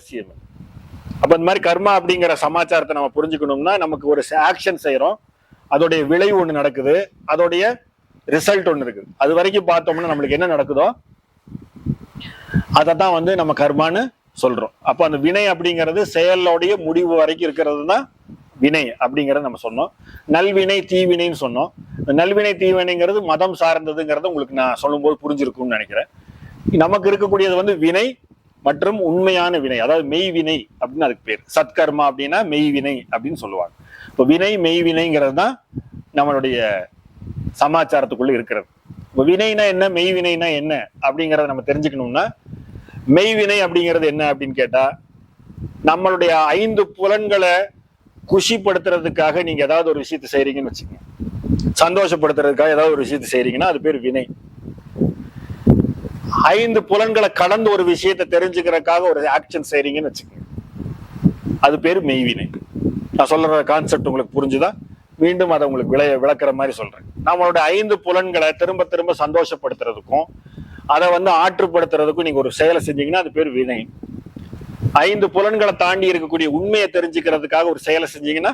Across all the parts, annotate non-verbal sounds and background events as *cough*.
அவசியம் அப்ப இந்த மாதிரி கர்மா அப்படிங்கிற சமாச்சாரத்தை நம்ம புரிஞ்சுக்கணும்னா நமக்கு ஒரு ஆக்ஷன் செய்யறோம் அதோடைய விளைவு ஒண்ணு நடக்குது. அதோடைய ரிசல்ட் ஒண்ணு இருக்குது அது வரைக்கும் பார்த்தோம்னா நம்மளுக்கு என்ன நடக்குதோ அதை தான் வந்து நம்ம கர்மான்னு சொல்றோம். அப்போ அந்த வினை அப்படிங்கிறது செயலோடைய முடிவு வரைக்கும் இருக்கிறது தான் வினை அப்படிங்கறத நம்ம சொன்னோம். நல்வினை தீவினைன்னு சொன்னோம். நல்வினை தீவினைங்கிறது மதம் சார்ந்ததுங்கிறத உங்களுக்கு நான் சொல்லும்போது புரிஞ்சிருக்கும்னு நினைக்கிறேன். நமக்கு இருக்கக்கூடியது வந்து வினை மற்றும் உண்மையான வினை அதாவது மெய் வினை அப்படின்னு அதுக்கு பேர். சத்கர்மா அப்படின்னா மெய் வினை அப்படின்னு சொல்லுவாங்க. இப்போ வினை மெய் வினைங்கிறது தான் நம்மளுடைய சமாச்சாரத்துக்குள்ள இருக்கிறது. இப்போ வினைனா என்ன மெய் வினைனா என்ன அப்படிங்கிறத நம்ம தெரிஞ்சுக்கணும்னா மெய்வினை அப்படிங்கிறது என்ன அப்படின்னு கேட்டா நம்மளுடைய ஐந்து புலன்களை குஷிப்படுத்துறதுக்காக நீங்க ஏதாவது ஒரு விஷயத்தை செய்றீங்கன்னு வச்சுக்கோங்க. சந்தோஷப்படுத்துறதுக்காக ஏதாவது ஒரு விஷயத்தை செய்றீங்கன்னா அது பேர் வினை. ஐந்து புலன்களை கடந்து ஒரு விஷயத்தை தெரிஞ்சுக்கிறதுக்காக ஒரு ஆக்ஷன் செய்றீங்கன்னு வச்சுக்கோங்க. அது பேர் மெய்வினை. நான் சொல்ற கான்செப்ட் உங்களுக்கு புரிஞ்சுதா? மீண்டும் அதை உங்களுக்கு விளைய விளக்குற மாதிரி சொல்றேன். நம்மளோட ஐந்து புலன்களை திரும்ப திரும்ப சந்தோஷப்படுத்துறதுக்கும் அதை வந்து ஆற்றுப்படுத்துறதுக்கும் நீங்க ஒரு செயலை செஞ்சீங்கன்னா அது பேர் வினை. ஐந்து புலன்களை தாண்டி இருக்கக்கூடிய உண்மையை தெரிஞ்சுக்கிறதுக்காக ஒரு செயலை செஞ்சீங்கன்னா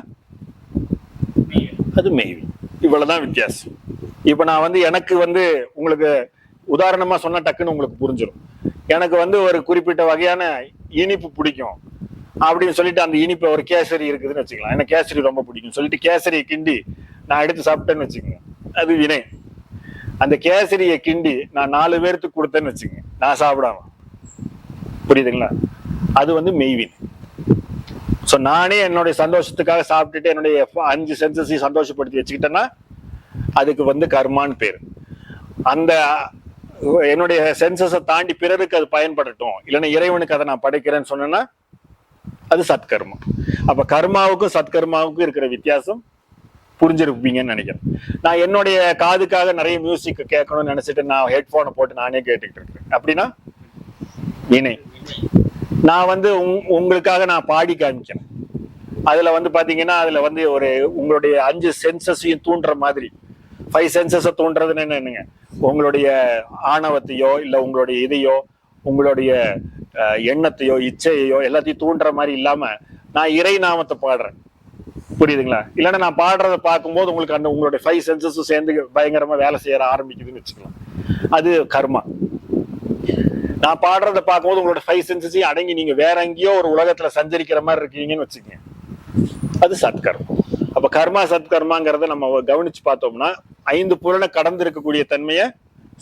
அது மெய்வி இவ்வளவுதான் வித்தியாசம். இப்ப நான் வந்து எனக்கு வந்து உங்களுக்கு உதாரணமா சொன்னா டக்குன்னு உங்களுக்கு புரிஞ்சிடும் எனக்கு வந்து ஒரு குறிப்பிட்ட வகையான இனிப்பு பிடிக்கும். அப்படின்னு சொல்லிட்டு அந்த இனிப்பு ஒரு கேசரி இருக்குதுன்னு வச்சுக்கலாம். எனக்கு கேசரி ரொம்ப பிடிக்கும். சொல்லிட்டு கேசரியை கிண்டி நான் எடுத்து சாப்பிட்டேன்னு வச்சுக்கோங்க. அது வினை. அந்த கேசரியை கிண்டி நான் நாலு பேர்த்துக்கு கொடுத்தேன்னு வச்சுக்கோங்க. நான் சாப்பிடாம. புரியுதுங்களா? அது வந்து மெய்வின். ஸோ நானே என்னுடைய சந்தோஷத்துக்காக சாப்பிட்டுட்டு என்னுடைய அஞ்சு சென்சஸையும் சந்தோஷப்படுத்தி வச்சுக்கிட்டேன்னா அதுக்கு வந்து கர்மான்னு பேர். அந்த என்னுடைய சென்சஸை தாண்டி பிறருக்கு அது பயன்படட்டும். இல்லைன்னா இறைவனுக்கு அதை நான் படைக்கிறேன்னு சொன்னேன்னா அது சத்கர்மம். அப்ப கர்மாவுக்கும் சத்கர்மாவுக்கும் இருக்கிற வித்தியாசம் புரிஞ்சிருப்பீங்கன்னு நினைக்கிறேன். நான் என்னுடைய காதுக்காக நிறைய மியூசிக் கேட்கணும்னு நினைச்சிட்டு நான் ஹெட்ஃபோனை போட்டு நானே கேட்டுக்கிட்டு இருக்கேன் அப்படின்னா வினை நான் வந்து உங்- உங்களுக்காக நான் பாடி காமிக்கிறேன். அதுல வந்து பாத்தீங்கன்னா அதுல வந்து ஒரு உங்களுடைய அஞ்சு சென்சஸையும் தூண்டுற மாதிரி. ஃபைவ் சென்சஸை தூண்டுறதுன்னு என்னங்க? உங்களுடைய ஆணவத்தையோ இல்ல உங்களுடைய இதையோ உங்களுடைய எண்ணத்தையோ இச்சையையோ எல்லாத்தையும் தூண்டுற மாதிரி இல்லாம நான் இறை நாமத்தை பாடுறேன். புரியுதுங்களா? இல்லைன்னா நான் பாடுறத பார்க்கும்போது உங்களுக்கு அந்த உங்களுடைய ஃபைவ் சென்சஸும் சேர்ந்து பயங்கரமா வேலை செய்யற ஆரம்பிக்குதுன்னு வச்சுக்கலாம். அது கர்மா. நான் பாடுறத பார்க்கும்போது உங்களோட ஃபைவ் சென்சஸையும் அடங்கி நீங்க வேற எங்கேயோ ஒரு உலகத்துல சஞ்சரிக்கிற மாதிரி இருக்கீங்கன்னு வச்சுக்கோங்க. அது சத்கர்மம். அப்ப கர்மா சத்கர்மாங்கிறத நம்ம கவனிச்சு பார்த்தோம்னா ஐந்து புலனை கடந்து இருக்கக்கூடிய தன்மையை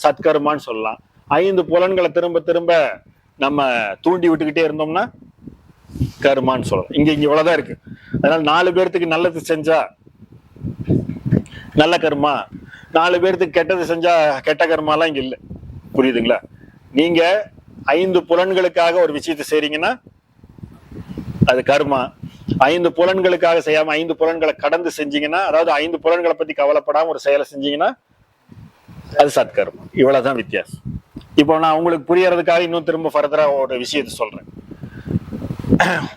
சத்கர்மான்னு சொல்லலாம். ஐந்து புலன்களை திரும்ப திரும்ப நம்ம தூண்டி விட்டுக்கிட்டே இருந்தோம்னா கர்மான்னு சொல்லலாம். இங்க இங்க இவ்வளவுதான் இருக்கு. அதனால நாலு பேர்த்துக்கு நல்லது செஞ்சா நல்ல கர்மா. நாலு பேர்த்துக்கு கெட்டது செஞ்சா கெட்ட கர்மாலாம் இங்க இல்லை. புரியுதுங்களா? நீங்க ஐந்து புலன்களுக்காக ஒரு விஷயத்தை செய்றீங்கன்னா அது கர்மா. ஐந்து புலன்களுக்காக செய்யாம ஐந்து புலன்களை கடந்து செஞ்சீங்கன்னா அதாவது ஐந்து புலன்களை பத்தி கவலைப்படாம ஒரு செயலை செஞ்சீங்கன்னா அது சத்கர்மம். இவ்வளவுதான் வித்தியாசம். இப்போ நான் உங்களுக்கு புரியறதுக்காக இன்னும் திரும்ப ஃபர்தரா ஒரு விஷயத்தை சொல்றேன்.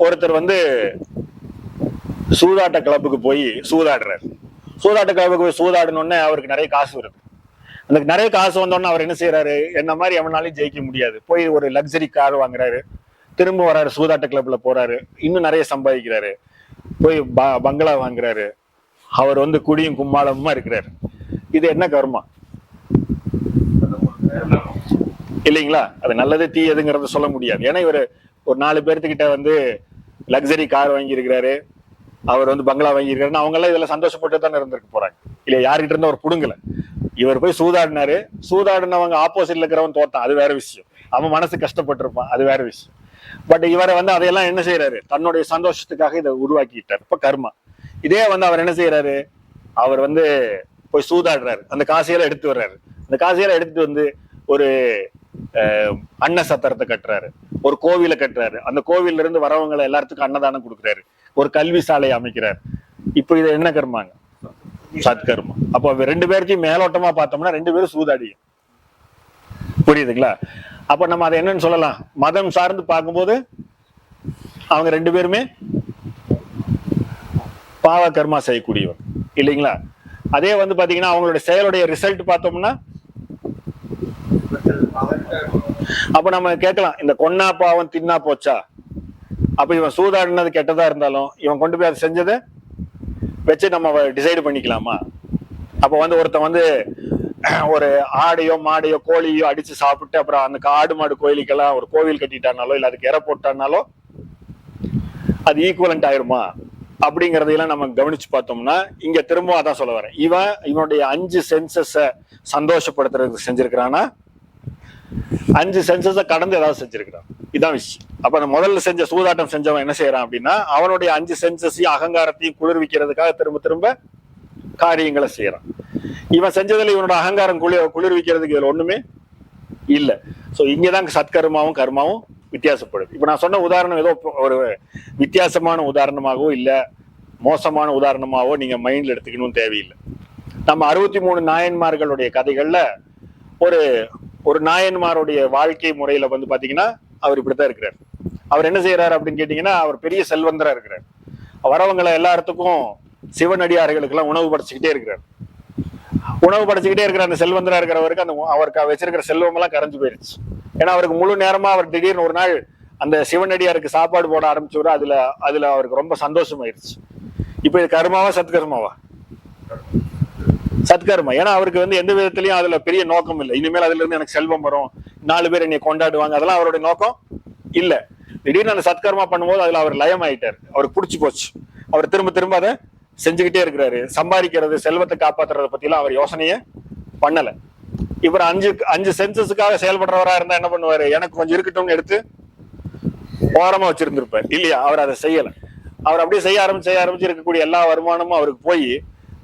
ஒருத்தர் வந்து சூதாட்ட கிளப்புக்கு போய் சூதாடுறாரு. சூதாட்ட கிளப்புக்கு போய் சூதாடணுன்னே அவருக்கு நிறைய காசு வருது. அந்த நிறைய காசு வந்தோடனே அவர் என்ன செய்யறாரு என்ன மாதிரி எவனாலையும் ஜெயிக்க முடியாது. போய் ஒரு லக்ஸரி கார் வாங்குறாரு. திரும்ப வராரு சூதாட்ட கிளப்ல போறாரு. இன்னும் நிறைய சம்பாதிக்கிறாரு. போய் ப- பங்களா வாங்குறாரு. அவர் வந்து குடியும் கும்மாளமுமா இருக்கிறாரு. இது என்ன கர்மா? இல்லைங்களா? அது நல்லது தீயதுங்கிறத சொல்ல முடியாது. ஏன்னா இவர் ஒரு நாலு பேர்த்துக்கிட்ட வந்து லக்ஸரி கார் வாங்கியிருக்கிறாரு. அவர் வந்து பங்களா வாங்கியிருக்காருன்னு அவங்க எல்லாம் இதுல சந்தோஷப்பட்டு தானே இருந்திருக்க போறாங்க இல்லை யார்கிட்ட இருந்து அவர் புடுங்கல. இவர் போய் சூதாடினாரு. சூதாடினவங்க ஆப்போசிட்ல இருக்கிறவன் தோத்தான். அது வேற விஷயம். அவன் மனசு கஷ்டப்பட்டிருப்பான். அது வேற விஷயம். பட் இவரை வந்து அதையெல்லாம் என்ன செய்யறாரு தன்னுடைய சந்தோஷத்துக்காக இதை உருவாக்கிட்டார். இப்ப கர்மா. இதே வந்து அவர் என்ன செய்யறாரு அவர் வந்து போய் சூதாடுறாரு. அந்த காசையெல்லாம் எடுத்து வர்றாரு. அந்த காசையெல்லாம் எடுத்துட்டு வந்து ஒரு அன்ன சத்திரத்தை கட்டுறாரு. ஒரு கோவிலை கட்டுறாரு. அந்த கோவில இருந்து வரவங்களை எல்லாத்துக்கும் அன்னதானம் கொடுக்குறாரு. ஒரு கல்வி சாலை அமைக்கிறார். இப்போ இது என்ன கர்மாங்க? சத்கர்மா. அப்போ அவ ரெண்டு பேர்த்தையும் மேலோட்டமா பார்த்தோம்னா ரெண்டு பேரும் சூதாடியும். புரியுதுங்களா? அப்ப நம்ம அதை என்னன்னு சொல்லலாம்? மதம் சார்ந்து பார்க்கும்போது அவங்க ரெண்டு பேருமே பாவ கர்மா செய்யக்கூடியவர். இல்லைங்களா? அதே வந்து பாத்தீங்கன்னா அவங்களுடைய செயலுடைய ரிசல்ட் பார்த்தோம்னா அப்ப நம்ம கேட்கலாம் இந்த கொன்னா பாவம் தின்னா போச்சா? அப்ப இவன் சூதாடினது கெட்டதா இருந்தாலும் இவன் கொண்டு போய் அதை செஞ்சதை வச்சு நம்ம டிசைட் பண்ணிக்கலாமா? அப்ப வந்து ஒருத்தன் வந்து *coughs* ஒரு ஆடையோ மாடையோ கோழியோ அடிச்சு சாப்பிட்டு அப்புறம் அந்த ஆடு மாடு கோயிலுக்கெல்லாம் ஒரு கோவில் கட்டிட்டானாலோ இல்ல அதுக்கு இற போட்டானாலோ அது ஈக்குவலண்ட் ஆயிருமா? அப்படிங்கறதையெல்லாம் நம்ம கவனிச்சு பார்த்தோம்னா இங்க திரும்ப அதான் சொல்ல வரேன். இவன் இவனுடைய அஞ்சு சென்சஸ சந்தோஷப்படுத்துறதுக்கு செஞ்சிருக்கிறானா? அஞ்சு சென்சஸ கடந்து ஏதாவது செஞ்சிருக்கிறான். இதான் விஷயம். அப்ப அந்த முதல்ல செஞ்ச சூதாட்டம் செஞ்சவன் என்ன செய்யறான் அப்படின்னா அவனுடைய அஞ்சு சென்சஸையும் அகங்காரத்தையும் குளிர்விக்கிறதுக்காக திரும்ப திரும்ப காரியங்களை செய்யறான். இவன் செஞ்சதுல இவனோட அகங்காரம் குளிர் குளிர்விக்கிறதுக்கு இதுல ஒண்ணுமே இல்ல. சோ இங்கதான் சத்கர்மாவும் கர்மாவும் வித்தியாசப்படுது. இப்ப நான் சொன்ன உதாரணம் ஏதோ ஒரு வித்தியாசமான உதாரணமாகவோ இல்ல மோசமான உதாரணமாகவோ நீங்க மைண்ட்ல எடுத்துக்கணும் தேவையில்லை. நம்ம அறுபத்தி மூணு நாயன்மார்களுடைய கதைகள்ல ஒரு ஒரு நாயன்மாருடைய வாழ்க்கை முறையில வந்து பாத்தீங்கன்னா அவர் இப்படித்தான் இருக்கிறார். அவர் என்ன செய்யறாரு அப்படின்னு கேட்டீங்கன்னா அவர் பெரிய செல்வந்தரா இருக்கிறார். வரவங்களை எல்லாத்துக்கும் சிவனடியார்களுக்கு எல்லாம் உணவு படைச்சுக்கிட்டே இருக்கிறார். உணவு படைச்சுக்கிட்டே இருக்கிற அந்த செல்வந்தரா இருக்கிறவருக்கு அந்த அவருக்கு வச்சிருக்கிற செல்வம் எல்லாம் கரைஞ்சு போயிருச்சு. ஏன்னா அவருக்கு முழு நேரமா அவர் திடீர்னு ஒரு நாள் அந்த சிவனடியாருக்கு சாப்பாடு போட ஆரம்பிச்சவரு அதுல அதுல அவருக்கு ரொம்ப சந்தோஷமாயிருச்சு. இப்ப இது கர்மாவா சத்கர்மாவா? சத்கர்மா. ஏன்னா அவருக்கு வந்து எந்த விதத்திலயும் அதுல பெரிய நோக்கம் இல்லை. இனிமேல் அதுல இருந்து எனக்கு செல்வம் வரும். நாலு பேர் என்னை கொண்டாடுவாங்க. அதெல்லாம் அவருடைய நோக்கம் இல்ல. திடீர்னு அந்த சத்கர்மா பண்ணும்போது அதுல அவர் லயம் ஆயிட்டார் அவருக்கு பிடிச்சி போச்சு. அவர் திரும்ப திரும்ப அதை செஞ்சுக்கிட்டே இருக்கிறாரு. சம்பாதிக்கிறது செல்வத்தை காப்பாத்துறத பத்தி எல்லாம் அவர் யோசனையே பண்ணல. இவர் அஞ்சு அஞ்சு சென்சஸுக்காக செயல்படுறவரா இருந்தா என்ன பண்ணுவாரு? எனக்கு கொஞ்சம் இருக்கட்டும்னு எடுத்து ஓரமா வச்சிருந்திருப்பார். இல்லையா? அவர் அதை செய்யல. அவர் அப்படியே செய்ய ஆரம்பிச்சு செய்ய ஆரம்பிச்சு இருக்கக்கூடிய எல்லா வருமானமும் அவருக்கு போய்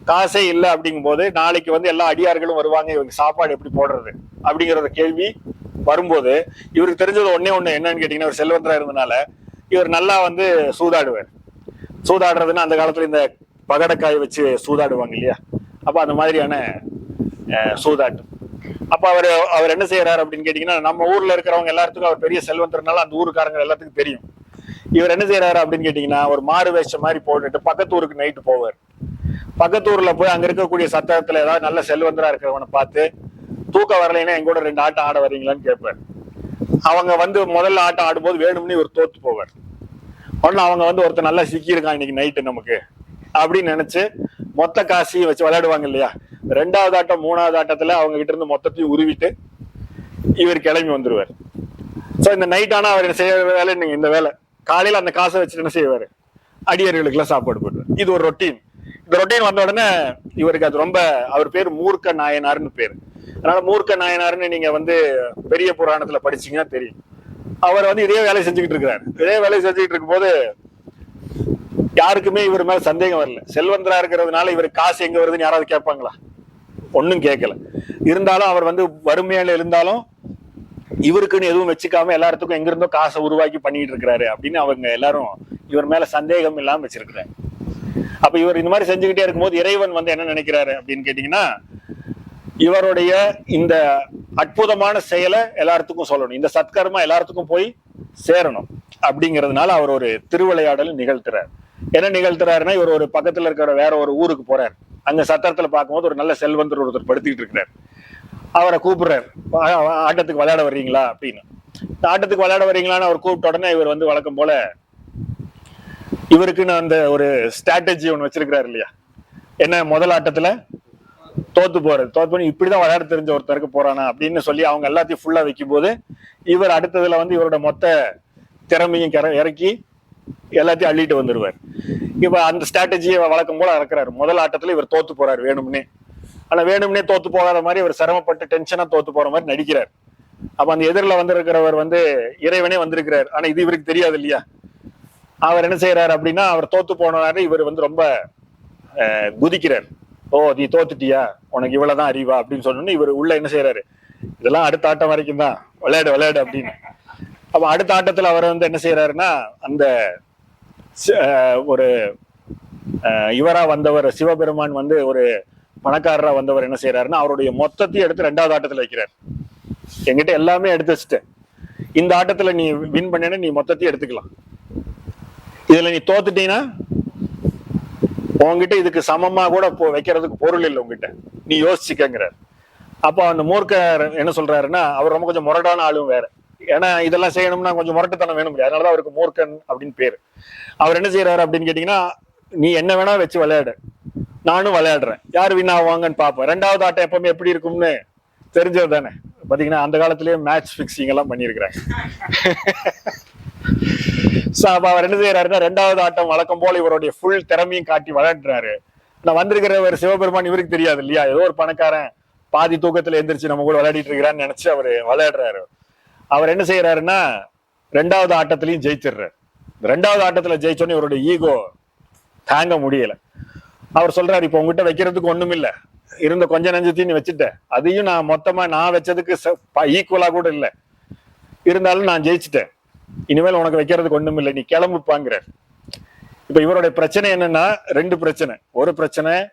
காசே இல்லை அப்படிங்கும் போது நாளைக்கு வந்து எல்லா அடியார்களும் வருவாங்க இவருக்கு சாப்பாடு எப்படி போடுறது அப்படிங்கிற கேள்வி வரும்போது இவருக்கு தெரிஞ்சது ஒன்னே ஒண்ணு என்னன்னு கேட்டீங்கன்னா ஒரு செல்வந்தரா இருந்தனால இவர் நல்லா வந்து சூதாடுவார். சூதாடுறதுன்னா அந்த காலத்துல இந்த பகடக்காய் வச்சு சூதாடுவாங்க இல்லையா? அப்ப அந்த மாதிரியான சூதாட்டம். அப்ப அவர் அவர் என்ன செய்யறாரு அப்படின்னு கேட்டீங்கன்னா நம்ம ஊர்ல இருக்கிறவங்க எல்லாத்துக்கும் அவர் பெரிய செல்வந்தர்னால அந்த ஊருக்காரங்க எல்லாத்துக்கும் தெரியும். இவர் என்ன செய்யறாரு அப்படின்னு கேட்டீங்கன்னா ஒரு மாறு வேஷம் மாதிரி போட்டுட்டு பக்கத்து ஊருக்கு நைட்டு போவார். பக்கத்து போய் அங்க இருக்கக்கூடிய சத்திரத்துல ஏதாவது நல்ல செல்வந்தரா இருக்கிறவனை பார்த்து தூக்கம் வரலைன்னா எங்கூட ரெண்டு ஆட்டம் ஆட வரீங்களான்னு கேட்பார். அவங்க வந்து முதல்ல ஆட்டம் ஆடும்போது வேணும்னு இவர் தோத்து போவார். ஒன்று அவங்க வந்து ஒருத்தர் நல்லா சிக்கியிருக்கான் இன்னைக்கு நைட்டு நமக்கு. அப்படின்னு நினைச்சு மொத்த காசையும் வச்சு விளையாடுவாங்க இல்லையா? ரெண்டாவது ஆட்டம் மூணாவது ஆட்டத்துல அவங்க கிட்ட இருந்து மொத்தத்தையும் உருவிட்டு இவர் கிளம்பி வந்துருவார். சோ இந்த நைட் ஆனா அவர் செய்ய வேலை நீங்க இந்த வேலை. காலையில அந்த காசை வச்சுட்டு என்ன செய்வாரு? அடியர்களுக்கு எல்லாம் சாப்பாடு போடுவார். இது ஒரு ரொட்டீன் இந்த ரொட்டீன் வந்த உடனே இவருக்கு அது ரொம்ப அவர் பேர் மூர்க்க நாயனார்னு பேர். அதனால மூர்க்க நாயனார்னு நீங்க வந்து பெரிய புராணத்துல படிச்சீங்கன்னா தெரியும். அவர் வந்து இதே வேலையை செஞ்சுக்கிட்டு இருக்கிறார். இதே வேலையை செஞ்சுக்கிட்டு இருக்கும்போது யாருக்குமே இவர் மேல சந்தேகம் வரல. செல்வந்தரா இருக்கிறதுனால இவர் காசு எங்க வருதுன்னு யாராவது கேட்பாங்களா? ஒன்றும் கேட்கல. இருந்தாலும் அவர் வந்து வறுமையில இருந்தாலும் இவருக்குன்னு எதுவும் வச்சுக்காம எல்லாத்துக்கும் எங்கிருந்தோ காசை உருவாக்கி பண்ணிட்டு இருக்கிறாரு அப்படின்னு அவங்க எல்லாரும் இவர் மேல சந்தேகம் இல்லாம வச்சிருக்கிறாங்க அப்ப இவர் இந்த மாதிரி செஞ்சுக்கிட்டே இருக்கும்போது இறைவன் வந்து என்ன நினைக்கிறாரு அப்படின்னு கேட்டீங்கன்னா இவருடைய இந்த அற்புதமான செயலை எல்லாத்துக்கும் சொல்லணும். இந்த சத்கர்மா எல்லாத்துக்கும் போய் சேரணும் அப்படிங்கிறதுனால அவர் ஒரு திருவிளையாடல் நிகழ்த்துறார். என்ன நிகழ்த்துறாருன்னா இவர் ஒரு பக்கத்துல இருக்கிற வேற ஒரு ஊருக்கு போறார். அங்க சத்திரத்துல பார்க்கும்போது ஒரு நல்ல செல்வந்தர் ஒருத்தர் படுத்திக்கிட்டு இருக்கிறார். அவரை கூப்பிடுறாரு. ஆட்டத்துக்கு விளையாட வர்றீங்களா? அப்படின்னு. இந்த ஆட்டத்துக்கு விளையாட வர்றீங்களான்னு அவர் கூப்பிட்ட உடனே இவர் வந்து வழக்கம் போல இவருக்குன்னு அந்த ஒரு ஸ்ட்ராட்டஜி ஒன்று வச்சிருக்கிறாரு இல்லையா? என்ன முதல் ஆட்டத்துல தோத்து போறது தோத்து பண்ணி இப்படிதான் விளையாட தெரிஞ்ச ஒருத்தருக்கு போறானா அப்படின்னு சொல்லி அவங்க எல்லாத்தையும் ஃபுல்லா வைக்கும் போது இவர் அடுத்ததுல வந்து இவரோட மொத்த திறமையும் இறக்கி எல்லாத்தையும் அள்ளிட்டு வந்துருவார். இப்ப அந்த ஸ்ட்ராட்டஜியை வழக்கம் போல இறக்குறாரு முதல் ஆட்டத்துல இவர் தோத்து போறாரு வேணும்னே. ஆனா வேணும்னே தோத்து போகாத மாதிரி இவர் சிரமப்பட்டு டென்ஷனா தோத்து போற மாதிரி நடிக்கிறார். அப்ப அந்த எதிரில வந்திருக்கிறவர் வந்து இறைவனே வந்திருக்கிறார். ஆனா இது இவருக்கு தெரியாது இல்லையா? அவர் என்ன செய்யறாரு அப்படின்னா அவர் தோத்து போனாரு இவர் வந்து ரொம்ப அஹ், குதிக்கிறார். ஓ நீ தோத்துட்டியா? உனக்கு இவ்வளவுதான் அறிவா? அப்படின்னு சொன்னோன்னு இவர் உள்ள என்ன செய்யறாரு இதெல்லாம் அடுத்த ஆட்டம் வரைக்கும் தான் விளையாடு விளையாடு அப்படின்னு. அப்ப அடுத்த ஆட்டத்துல அவர் வந்து என்ன செய்யறாருன்னா அந்த ஒரு இவராக இவரா வந்தவர் சிவபெருமான் வந்து ஒரு பணக்காரரா வந்தவர் என்ன செய்யறாருன்னா அவருடைய மொத்தத்தையும் எடுத்து ரெண்டாவது ஆட்டத்துல வைக்கிறார். என்கிட்ட எல்லாமே எடுத்து வச்சுட்டேன் இந்த ஆட்டத்துல நீ வின் பண்ணேன்னா நீ மொத்தத்தையும் எடுத்துக்கலாம். இதுல நீ தோத்துட்டீங்கன்னா உன்கிட்ட இதுக்கு சமமா கூட போ வைக்கிறதுக்கு பொருள் இல்லை உங்ககிட்ட நீ யோசிச்சுக்கங்கிறார். அப்போ அந்த மூர்க்கர் என்ன சொல்றாருன்னா அவர் ரொம்ப கொஞ்சம் முரடான ஆளும் வேற. ஏன்னா இதெல்லாம் செய்யணும்னா கொஞ்சம் முரட்டுத்தனம் வேணும் இல்லையா? அதனாலதான் அவருக்கு மூர்க்கன் அப்படின்னு பேரு. அவர் என்ன செய்யறாரு அப்படின்னு கேட்டீங்கன்னா நீ என்ன வேணா வச்சு விளையாடு. நானும் விளையாடுறேன். யார் வின் ஆவாங்கன்னு பார்ப்பேன் ரெண்டாவது ஆட்டம் எப்பவுமே எப்படி இருக்கும்னு தெரிஞ்சது தானே. பாத்தீங்கன்னா அந்த காலத்திலேயே மேட்ச் பிக்சிங் எல்லாம் பண்ணியிருக்கிறாங்க சோ *laughs* அப்ப அவர் என்ன செய்யறாருன்னா ரெண்டாவது ஆட்டம் வழக்கம் போல இவருடைய ஃபுல் திறமையும் காட்டி விளையாடுறாரு. நான் வந்திருக்கிறவர் சிவபெருமான் இவருக்கு தெரியாது இல்லையா? ஏதோ ஒரு பணக்காரன் பாதி தூக்கத்துல எந்திரிச்சு நம்ம கூட விளையாடிட்டு இருக்கிறான்னு நினைச்சு அவரு விளையாடுறாரு. அவர் என்ன செய்யறாருன்னா ரெண்டாவது ஆட்டத்திலையும் ஜெயிச்சிடுறாரு. ரெண்டாவது ஆட்டத்துல ஜெயிச்சோடனே இவருடைய ஈகோ தாங்க முடியல. அவர் சொல்றாரு இப்ப உங்ககிட்ட வைக்கிறதுக்கு ஒண்ணும் இல்ல. இருந்த கொஞ்ச நஞ்சத்தையும் நீ வச்சுட்ட. அதையும் நான் மொத்தமா நான் வச்சதுக்கு ஈக்குவலா கூட இல்ல. இருந்தாலும் நான் ஜெயிச்சிட்டேன். இனிமேல் உனக்கு வைக்கிறதுக்கு ஒண்ணும் இல்லை. நீ கிளம்புப்பாங்கிற இப்ப இவருடைய பிரச்சனை என்னன்னா ரெண்டு பிரச்சனை. ஒரு பிரச்சனை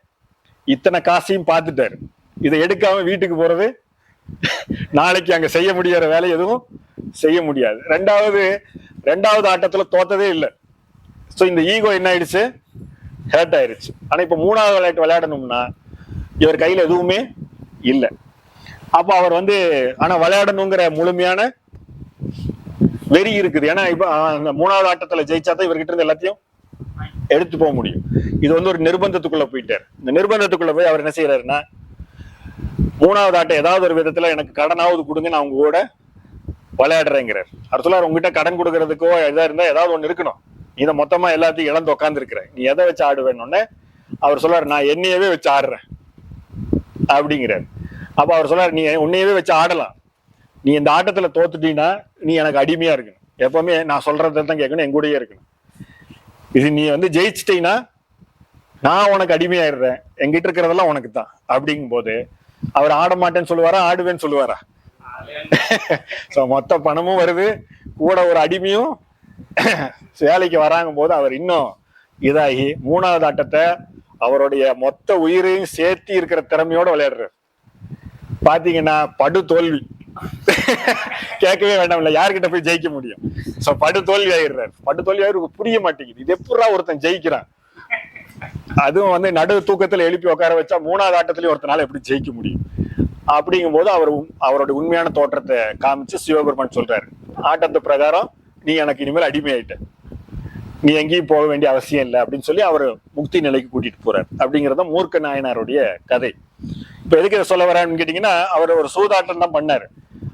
இத்தனை காசையும் பார்த்துட்டாரு. இதை எடுக்காம வீட்டுக்கு போறது நாளைக்கு அங்க செய்ய முடியாத வேலை எதுவும் செய்ய முடியாது. ரெண்டாவது ரெண்டாவது ஆட்டத்துல தோத்ததே இல்லை. சோ இந்த ஈகோ என்ன ஆயிடுச்சு? ஹேர்ட் ஆயிடுச்சு ஆனா இப்ப மூணாவது விளையாட்டு விளையாடணும்னா இவர் கையில எதுவுமே இல்லை. அப்ப அவர் வந்து ஆனா விளையாடணுங்கிற முழுமையான வெறி இருக்குது. ஏன்னா இப்ப ஆஹ், அந்த மூணாவது ஆட்டத்துல ஜெயிச்சா தான் இவர்கிட்ட இருந்து எல்லாத்தையும் எடுத்து போக முடியும். இது வந்து ஒரு நிர்பந்தத்துக்குள்ள போயிட்டார். இந்த நிர்பந்தத்துக்குள்ள போய் அவர் என்ன செய்யறாருன்னா மூணாவது ஆட்டம் ஏதாவது ஒரு விதத்துல எனக்கு கடனாவது கொடுங்க நான் உங்க கூட விளையாடுறேங்கிறார். அவர் உங்ககிட்ட கடன் கொடுக்கறதுக்கோ எதா இருந்தா ஏதாவது ஒண்ணு இருக்கணும். நீ இதை மொத்தமா எல்லாத்தையும் இழந்து உட்காந்துருக்குற நீ எதை வச்சு ஆடுவேன்னு அவர் சொல்றாரு நான் என்னையவே வச்சு ஆடுறேன். அப்படிங்கிறார். அப்ப அவர் சொல்றாரு நீ உன்னையவே வச்சு ஆடலாம். நீ இந்த ஆட்டத்துல தோத்துட்டீங்கன்னா நீ எனக்கு அடிமையா இருக்கணும். எப்பவுமே நான் சொல்றதை தான் கேட்கணும் என் கூடயே இருக்கணும். இது நீ வந்து ஜெயிச்சிட்டீங்கன்னா நான் உனக்கு அடிமையாயிடுறேன். எங்கிட்ட இருக்கிறதெல்லாம் உனக்கு தான் அப்படிங்கும் போது அவர் ஆட மாட்டேன்னு சொல்லுவாரா? ஆடுவேன்னு சொல்லுவாரா? *laughs* சோ மொத்த பணமும் வருது. கூட ஒரு அடிமையும் வேலைக்கு வராங்க போது அவர் இன்னும் இதாகி மூணாவது ஆட்டத்தை அவருடைய மொத்த உயிரையும் சேர்த்து இருக்கிற திறமையோட விளையாடுறாரு. பாத்தீங்கன்னா படு தோல்வி. கேட்கவே வேண்டாம் இல்ல. யார்கிட்ட போய் ஜெயிக்க முடியும்? சோ படு தோல்வி ஆயிடுறாரு. படு தோல்வி ஆயிருக்கு புரிய மாட்டேங்குது. இது எப்படா ஒருத்தன் ஜெயிக்கிறான்? அதுவும் வந்து நடு தூக்கத்துல எழுப்பி உட்கார வச்சா மூணாவது ஆட்டத்திலயும் ஒருத்தனால எப்படி ஜெயிக்க முடியும்? அப்படிங்கும் போது அவர் அவரோட உண்மையான தோற்றத்தை காமிச்சு சிவபெருமான் சொல்றாரு. ஆட்டத்து பிரகாரம் நீ எனக்கு இனிமேல் அடிமை ஆயிட்ட நீ எங்கேயும் போக வேண்டிய அவசியம் இல்லை அப்படின்னு சொல்லி அவர் முக்தி நிலைக்கு கூட்டிட்டு போறார். அப்படிங்கிறத மூர்க்க நாயனாருடைய கதை. இப்ப எதுக்கு இதை சொல்ல வரேன்னு கேட்டீங்கன்னா அவர் ஒரு சூதாட்டம் தான் பண்ணாரு.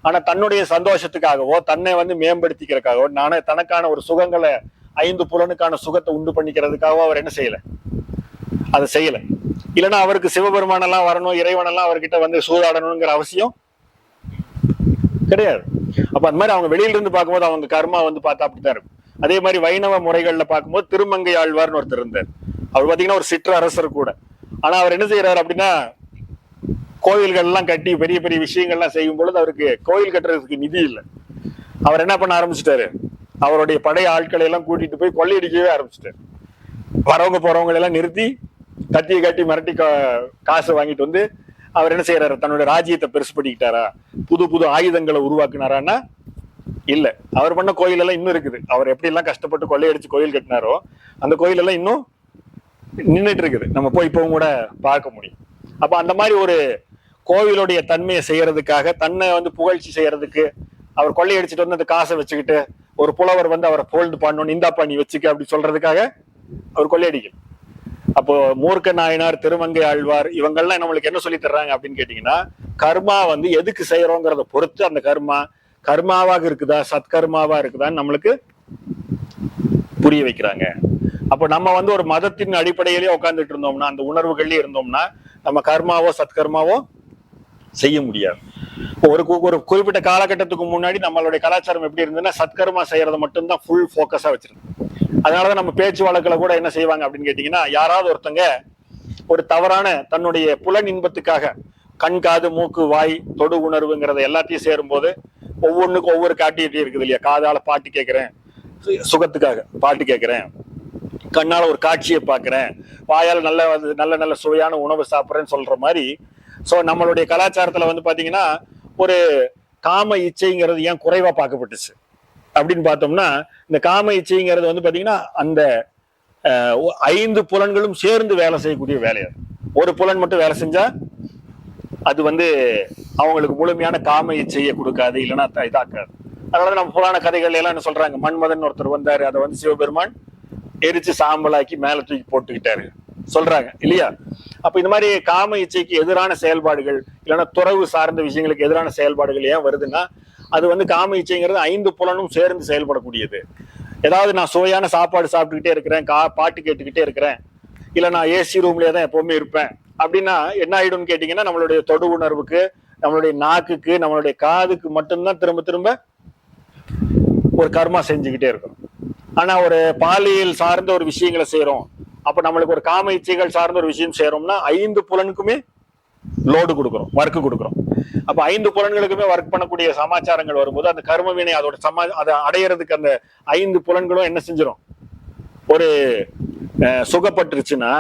ஆனா தன்னுடைய சந்தோஷத்துக்காகவோ தன்னை வந்து மேம்படுத்திக்கிறதுக்காகவோ நானே தனக்கான ஒரு சுகங்களை ஐந்து புலனுக்கான சுகத்தை உண்டு பண்ணிக்கிறதுக்காகவோ அவர் என்ன செய்யல? அதை செய்யல. இல்லைன்னா அவருக்கு சிவபெருமான் எல்லாம் வரணும் இறைவன் எல்லாம் அவர்கிட்ட வந்து சூதாடணுங்கிற அவசியம் கிடையாது. அப்ப அந்த மாதிரி அவங்க வெளியில இருந்து பார்க்கும்போது அவங்க கர்மா வந்து பார்த்தா அப்படித்தான் இருக்கும். அதே மாதிரி வைணவ முறைகள்ல பார்க்கும்போது திருமங்கை ஆழ்வார்னு ஒருத்தர் இருந்தார். அவர் பாத்தீங்கன்னா ஒரு சிற்று அரசர் கூட. ஆனா அவர் என்ன செய்யறாரு அப்படின்னா கோயில்கள் எல்லாம் கட்டி பெரிய பெரிய விஷயங்கள்லாம் செய்யும் பொழுது அவருக்கு கோயில் கட்டுறதுக்கு நிதி இல்லை. அவர் என்ன பண்ண ஆரம்பிச்சிட்டாரு? அவருடைய படை ஆட்களை எல்லாம் கூட்டிட்டு போய் கொள்ளையடிக்கவே ஆரம்பிச்சிட்டாரு. வரவங்க போறவங்க எல்லாம் நிறுத்தி கத்தியை கட்டி மிரட்டி கா- காசு வாங்கிட்டு வந்து அவர் என்ன செய்யறாரு? தன்னுடைய ராஜ்யத்தை பெருசு பண்ணிக்கிட்டாரா புது புது ஆயுதங்களை உருவாக்குனாரான்னா? இல்ல. அவர் பண்ண கோயில் எல்லாம் இன்னும் இருக்குது. அவர் எப்படி எல்லாம் கஷ்டப்பட்டு கொள்ளையடிச்சு கோயில் கட்டினாரோ அந்த கோயில் எல்லாம் இன்னும் நின்றுட்டு இருக்குது நம்ம போய் இப்பவும் கூட பார்க்க முடியும். அப்ப அந்த மாதிரி ஒரு கோவிலுடைய தன்மையை செய்யறதுக்காக தன்னை வந்து புகழ்ச்சி செய்யறதுக்கு அவர் கொள்ளையடிச்சிட்டு வந்து அந்த காசை வச்சுக்கிட்டு ஒரு புலவர் வந்து அவரை போல்டு பண்ணணும் இந்தாப்பா நீ வச்சுக்க அப்படி சொல்றதுக்காக அவர் கொள்ளையடிக்கணும் அப்போ மூர்க்க நாயனார் திருமங்கை ஆழ்வார் இவங்கெல்லாம் நம்மளுக்கு என்ன சொல்லி தர்றாங்க அப்படின்னு கேட்டீங்கன்னா கர்மா வந்து எதுக்கு செய்யறோங்கிறத பொறுத்து அந்த கர்மா கர்மாவாக இருக்குதா சத்கர்மாவா இருக்குதான்னு நம்மளுக்கு புரிய வைக்கிறாங்க. அப்போ நம்ம வந்து ஒரு மதத்தின் அடிப்படையிலேயே உட்கார்ந்துட்டு இருந்தோம்னா அந்த உணர்வுகள்லயே இருந்தோம்னா நம்ம கர்மாவோ சத்கர்மாவோ செய்ய முடியாது. ஒரு கு- ஒரு குறிப்பிட்ட காலகட்டத்துக்கு முன்னாடி நம்மளுடைய கலாச்சாரம் எப்படி இருந்ததுன்னா சத்கர்மா செய்யறத மட்டும்தான் ஃபுல் ஃபோக்கஸா வச்சிருந்தோம். அதனாலதான் நம்ம பேச்சு வழக்குல கூட என்ன செய்வாங்க அப்படின்னு கேட்டீங்கன்னா யாராவது ஒருத்தங்க ஒரு தவறான தன்னுடைய புலன் இன்பத்துக்காக கண் காது மூக்கு வாய் தொடு உணர்வுங்கிறத எல்லாத்தையும் சேரும்போது ஒவ்வொன்றுக்கும் ஒவ்வொரு காட்டிட்டு இருக்குது இல்லையா? காதால பாட்டு கேட்கிறேன் சு- சுகத்துக்காக பாட்டு கேட்கிறேன் கண்ணால ஒரு காட்சியை பார்க்குறேன் வாயால் நல்ல நல்ல நல்ல சுவையான உணவு சாப்பிட்றேன்னு சொல்ற மாதிரி ஸோ நம்மளுடைய கலாச்சாரத்துல வந்து பாத்தீங்கன்னா ஒரு காம இச்சைங்கிறது ஏன் குறைவா பார்க்கப்பட்டுச்சு? அப்படின்னு பார்த்தோம்னா இந்த காம இச்சைங்கிறது வந்து பார்த்தீங்கன்னா அந்த ஐந்து புலன்களும் சேர்ந்து வேலை செய்யக்கூடிய வேலை அது. ஒரு புலன் மட்டும் வேலை செஞ்சா அது வந்து அவங்களுக்கு முழுமையான காம இச்சையை கொடுக்காது இல்லைன்னா இதாக்காது. அதனால நம்ம புராண கதைகள் எல்லாம் என்ன சொல்றாங்க மன்மதன் ஒருத்தர் வந்தாரு அதை வந்து சிவபெருமான் எரிச்சு சாம்பலாக்கி மேல தூக்கி போட்டுக்கிட்டாரு. சொல்றாங்க இல்லையா? அப்ப இந்த மாதிரி காம இச்சைக்கு எதிரான செயல்பாடுகள் இல்லைன்னா துறவு சார்ந்த விஷயங்களுக்கு எதிரான செயல்பாடுகள் ஏன் வருதுன்னா அது வந்து காம இச்சைங்கிறது ஐந்து புலனும் சேர்ந்து செயல்படக்கூடியது. ஏதாவது நான் சுவையான சாப்பாடு சாப்பிட்டுக்கிட்டே இருக்கிறேன் கா பாட்டு கேட்டுக்கிட்டே இருக்கிறேன் இல்லை நான் ஏசி ரூம்லேயே தான் எப்பவுமே இருப்பேன் அப்படின்னா என்ன ஆகிடும்னு கேட்டிங்கன்னா நம்மளுடைய தொடு உணர்வுக்கு நம்மளுடைய நாக்குக்கு நம்மளுடைய காதுக்கு மட்டும்தான் திரும்ப திரும்ப ஒரு கர்மா செஞ்சுக்கிட்டே இருக்கும் ஆனா ஒரு பாலியல் சார்ந்த ஒரு விஷயங்களை செய்றோம். அப்ப நம்மளுக்கு ஒரு காம இச்சைகள் சார்ந்த ஒரு விஷயம் செய்றோம்னா ஐந்து புலனுக்குமே லோடு கொடுக்குறோம் ஒர்க் கொடுக்குறோம். அப்போ ஐந்து புலன்களுக்குமே ஒர்க் பண்ணக்கூடிய சமாச்சாரங்கள் வரும்போது அந்த கர்ம வினை அதோட சமா அதை அடையிறதுக்கு அந்த ஐந்து புலன்களும் என்ன செஞ்சிடும் ஒரு சுகப்பட்டுருச்சுன்னா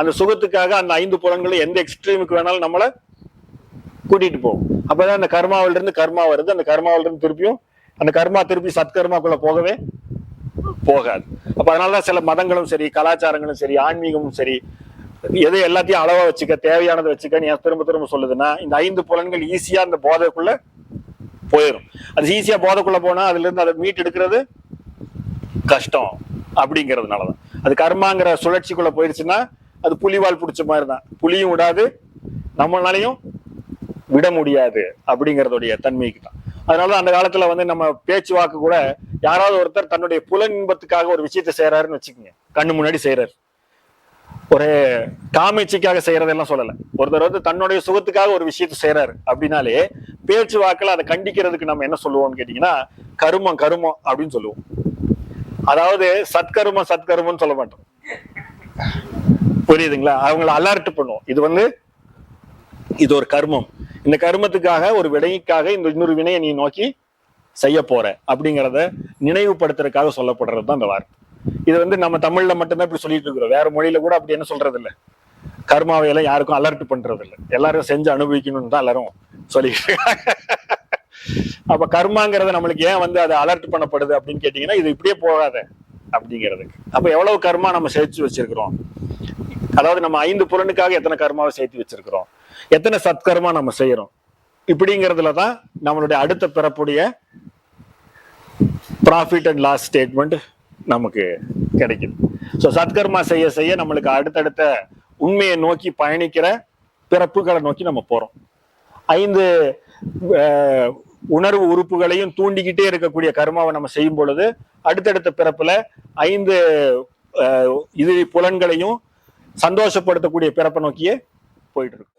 அந்த சுகத்துக்காக அந்த ஐந்து புலன்களும் எந்த எக்ஸ்ட்ரீமுக்கு வேணாலும் நம்மளை கூட்டிட்டு போகும். அப்பதான் அந்த கர்மாவிலிருந்து கர்மா வருது. அந்த கர்மாவிலிருந்து திருப்பியும் அந்த கர்மா திருப்பி சத்கர்மாக்குள்ள போகவே போகாது. அப்ப அதனாலதான் சில மதங்களும் சரி கலாச்சாரங்களும் சரி ஆன்மீகமும் சரி எதை எல்லாத்தையும் அளவா வச்சுக்க தேவையானதை வச்சுக்க நீ திரும்ப திரும்ப சொல்லுதுன்னா இந்த ஐந்து புலன்கள் ஈஸியா அந்த போதைக்குள்ள போயிடும் அது ஈஸியா போதைக்குள்ள போனா அதுல இருந்து அதை மீட் எடுக்கிறது கஷ்டம் அப்படிங்கிறதுனாலதான். அது கர்மாங்கிற சுழற்சிக்குள்ள போயிடுச்சுன்னா அது புலிவால் பிடிச்ச மாதிரி தான் புலியும் விடாது நம்மளாலையும் விட முடியாது அப்படிங்கறதுடைய தன்மைக்கு தான் அதனால அந்த காலத்துல வந்து நம்ம பேச்சுவாக்கு கூட யாராவது ஒருத்தர் தன்னுடைய புலன் இன்பத்துக்காக ஒரு விஷயத்தை செய்யறாருன்னு வச்சுக்கோங்க. கண்ணு முன்னாடி செய்யறாரு ஒரு காமிச்சிக்காக செய்யறதெல்லாம் சொல்லல. ஒருத்தர் வந்து தன்னுடைய சுகத்துக்காக ஒரு விஷயத்தை செய்யறாரு அப்படின்னாலே பேச்சு வாக்கில் அதை கண்டிக்கிறதுக்கு நம்ம என்ன சொல்லுவோம்னு கேட்டீங்கன்னா கருமம் கருமம் அப்படின்னு சொல்லுவோம். அதாவது சத்கருமம் சத்கருமம்னு சொல்ல மாட்டோம். புரியுதுங்களா? அவங்கள அலர்ட் பண்ணுவோம். இது வந்து இது ஒரு கர்மம். இந்த கர்மத்துக்காக ஒரு வினைக்காக இந்த இன்னொரு வினையை நீ நோக்கி செய்ய போற அப்படிங்கிறத நினைவுபடுத்துறதுக்காக சொல்லப்படுறது தான் இந்த வார்த்தை. இது வந்து நம்ம தமிழ்ல மட்டும்தான் இப்படி சொல்லிட்டு இருக்கிறோம். வேற மொழியில கூட அப்படி என்ன சொல்றது இல்ல கர்மாவை எல்லாம் யாருக்கும் அலர்ட் பண்றது இல்ல எல்லாரும் செஞ்சு அனுபவிக்கணும்னு தான் எல்லாரும் சொல்லிட்டு அப்ப கர்மாங்கிறத நம்மளுக்கு ஏன் வந்து அது அலர்ட் பண்ணப்படுது அப்படின்னு கேட்டீங்கன்னா இது இப்படியே போகாத அப்படிங்கிறதுக்கு. அப்ப எவ்வளவு கர்மா நம்ம சேர்த்து வச்சிருக்கிறோம்? அதாவது நம்ம ஐந்து புலனுக்காக எத்தனை கர்மாவை சேர்த்து வச்சிருக்கிறோம்? எத்தனை சத்கர்மா நம்ம செய்யறோம்? இப்படிங்கிறதுல தான் நம்மளுடைய அடுத்த பெறக்கூடிய ப்ராஃபிட் அண்ட் லாஸ் ஸ்டேட்மெண்ட் நமக்கு கிடைக்குது. ஸோ சத்கர்மா செய்ய செய்ய நம்மளுக்கு அடுத்தடுத்த உண்மையை நோக்கி பயணிக்கிற பிறப்புகளை நோக்கி நம்ம போறோம். ஐந்து உணர்வு உறுப்புகளையும் தூண்டிக்கிட்டே இருக்கக்கூடிய கர்மாவை நம்ம செய்யும் பொழுது அடுத்தடுத்த பிறப்புல ஐந்து இது புலன்களையும் சந்தோஷப்படுத்தக்கூடிய பிறப்பை நோக்கியே போயிட்டு இருக்கு.